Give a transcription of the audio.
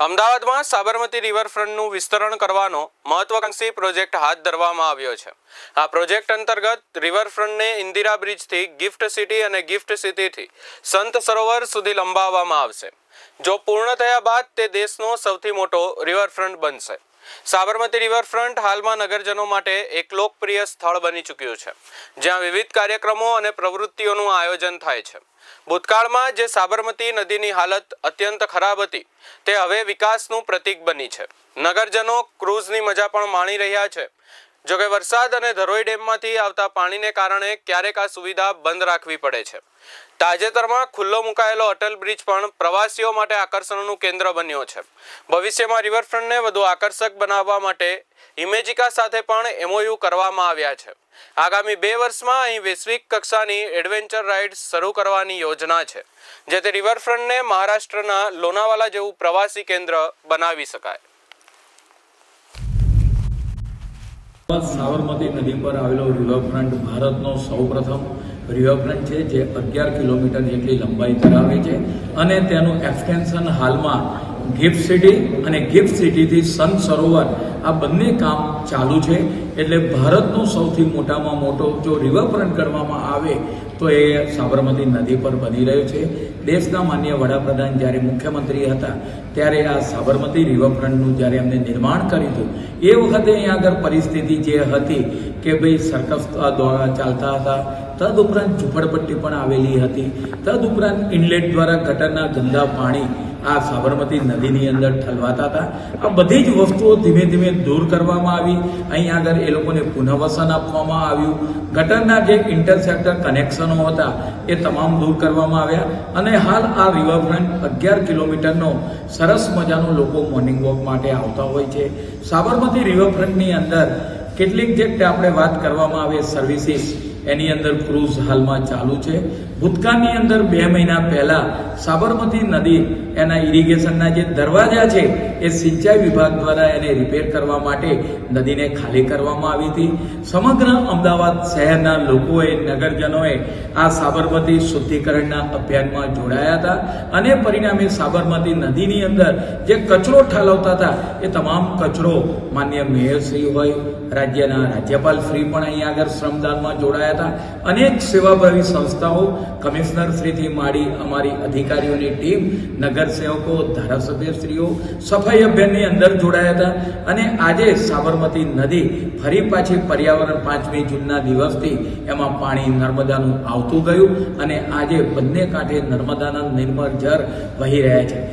અમદાવાદમાં સાબરમતી રિવરફ્રન્ટનું વિસ્તરણ કરવાનો મહત્વાકાંક્ષી પ્રોજેક્ટ હાથ ધરવામાં આવ્યો છે. આ પ્રોજેક્ટ અંતર્ગત રિવરફ્રન્ટને ઇન્દિરા બ્રિજથી ગિફ્ટ સિટી અને ગિફ્ટ સિટીથી સંત સરોવર સુધી લંબાવવામાં આવશે. જો પૂર્ણ થયા બાદ તે દેશનો સૌથી મોટો રિવરફ્રન્ટ બનશે. સાબરમતી રિવરફ્રન્ટ હાલમાં નગરજનો માટે એક લોકપ્રિય સ્થળ બની ચૂક્યું છે, જ્યાં વિવિધ કાર્યક્રમો અને પ્રવૃત્તિઓનું આયોજન થાય છે. ભૂતકાળમાં જે સાબરમતી નદીની હાલત અત્યંત ખરાબ હતી, તે હવે વિકાસનું પ્રતીક બની છે. નગરજનો ક્રૂઝની મજા પણ માણી રહ્યા છે. જોકે વરસાદ અને ધરોઈ ડેમમાંથી આવતા પાણીને કારણે ક્યારેક આ સુવિધા બંધ રાખવી પડે છે. તાજેતરમાં ખુલ્લો મુકાયેલો અટલ બ્રિજ પણ પ્રવાસીઓ માટે આકર્ષણનું કેન્દ્ર બન્યો છે. ભવિષ્યમાં રિવરફ્રન્ટને વધુ આકર્ષક બનાવવા માટે ઇમેજિકા સાથે પણ એમઓયુ કરવામાં આવ્યા છે. આગામી બે વર્ષમાં અહીં વૈશ્વિક કક્ષાની એડવેન્ચર રાઇડ શરૂ કરવાની યોજના છે, જેથી રિવરફ્રન્ટને મહારાષ્ટ્રના લોનાવાલા જેવું પ્રવાસી કેન્દ્ર બનાવી શકાય. સાબરમતી નદી પર આવેલો રિવરફ્રન્ટ ભારતનો સૌપ્રથમ રિવરફ્રન્ટ છે, જે અગિયાર કિલોમીટર જેટલી લંબાઈ ધરાવે છે. અને તેનું એક્સટેન્શન હાલમાં ગિફ્ટ સિટી અને ગિફ્ટ સિટીથી સંત સરોવર આ બંને કામ ચાલુ છે. એટલે ભારતનો સૌથી મોટામાં મોટો જો રિવરફ્રન્ટ કરવામાં આવે, તો એ સાબરમતી નદી પર બની રહ્યો છે. દેશના માન્ય વડાપ્રધાન જ્યારે મુખ્યમંત્રી હતા, ત્યારે આ સાબરમતી રિવરફ્રન્ટનું જ્યારે એમને નિર્માણ કર્યું હતું, એ વખતે અહીંયા આગળ પરિસ્થિતિ જે હતી કે ભાઈ સરકસ ચાલતા હતા તદ ઉપરાંત ઝૂંપડપટ્ટી પણ આવેલી હતી. તદ ઉપરાંત ઇનલેટ દ્વારા ગટરના ગંદા પાણી આ સાબરમતી નદીની અંદર ઠલવાતા હતા. આ બધી જ વસ્તુઓ ધીમે ધીમે દૂર કરવામાં આવી. અહીં આગળ એ લોકોને પુનઃવસન આપવામાં આવ્યું. ગટરના જે ઇન્ટરસેપ્ટર કનેક્શનો હતા, એ તમામ દૂર કરવામાં આવ્યા અને હાલ આ રિવરફ્રન્ટ અગિયાર કિલોમીટરનો સરસ મજાનો લોકો મોર્નિંગ વોક માટે આવતા હોય છે. સાબરમતી રિવરફ્રન્ટની અંદર કેટલીક જે આપણે વાત કરવામાં આવે સર્વિસીસ એની અંદર ક્રૂઝ હાલમાં ચાલુ છે. ભૂતકાળની અંદર બે મહિના પહેલા સાબરમતી નદી એના ઇરિગેશનના જે દરવાજા છે એ સિંચાઈ વિભાગ દ્વારા એને રિપેર કરવા માટે નદીને ખાલી કરવામાં આવી હતી. સમગ્ર અમદાવાદ શહેરના લોકોએ, નગરજનોએ આ સાબરમતી શુદ્ધિકરણના અભિયાનમાં જોડાયા હતા અને પરિણામે સાબરમતી નદીની અંદર જે કચરો ઠાલવતા હતા, એ તમામ કચરો માન્ય મેયરશ્રી હોય, રાજ્યના રાજ્યપાલ શ્રી પણ અહીંયા આગળ શ્રમદાનમાં જોડાયા હતા. અનેક સેવાભાવી સંસ્થાઓ કમિશનરશ્રીથી માંડી અમારી અધિકારીઓની ટીમ, નગરસેવકો, ધારાસભ્યશ્રીઓ, સફાઈ અભિયાનની અંદર જોડાયા હતા અને આજે સાબરમતી નદી ફરી પાછી પર્યાવરણ પાંચમી જૂનના દિવસથી એમાં પાણી નર્મદાનું આવતું ગયું અને આજે બંને કાંઠે નર્મદાના નિર્મળ જળ વહી રહ્યા છે.